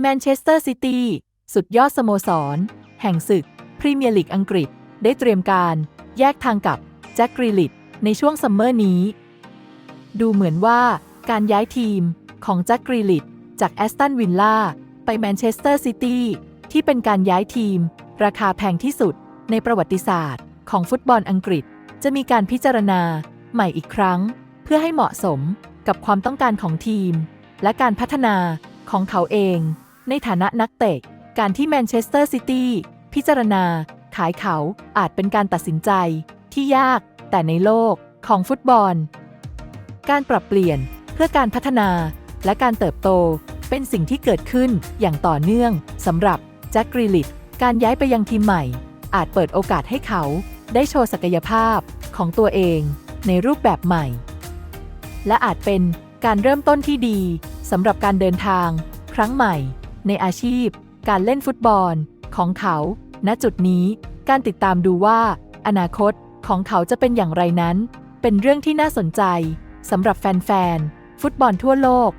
แมนเชสเตอร์ซิตี้สุดยอดสโมสร แห่งศึก พรีเมียร์ลีกอังกฤษ ได้เตรียมการแยกทางกับแจ็คกรีลิตในช่วงซัมเมอร์นี้ ดูเหมือนว่าการย้ายทีมของแจ็คกรีลิตจากแอสตันวิลล่าไปแมนเชสเตอร์ซิตี้ที่เป็นการย้ายทีม ราคาแพงที่สุดในประวัติศาสตร์ของฟุตบอลอังกฤษ จะมีการพิจารณาใหม่อีกครั้ง เพื่อให้เหมาะสมกับความต้องการของทีม และการพัฒนาของเขาเอง ในฐานะนักเตะ การที่แมนเชสเตอร์ซิตี้พิจารณา ขายเขาอาจเป็นการตัดสินใจที่ยากแต่ในโลกของฟุตบอล การปรับเปลี่ยนเพื่อการพัฒนาและการเติบโตเป็นสิ่งที่เกิดขึ้นอย่างต่อเนื่องสำหรับแจ็คกรีลิตการย้ายไปยังทีมใหม่ อาจเปิดโอกาสให้เขาได้โชว์ศักยภาพของตัวเองในรูปแบบใหม่ และอาจเป็นการเริ่มต้นที่ดีสำหรับการเดินทางครั้งใหม่ ในอาชีพ การเล่นฟุตบอล ของเขา ณจุดนี้ การติดตามดูว่า อนาคตของเขาจะเป็นอย่างไรนั้น เป็นเรื่องที่น่าสนใจสำหรับแฟนๆฟุตบอลทั่วโลก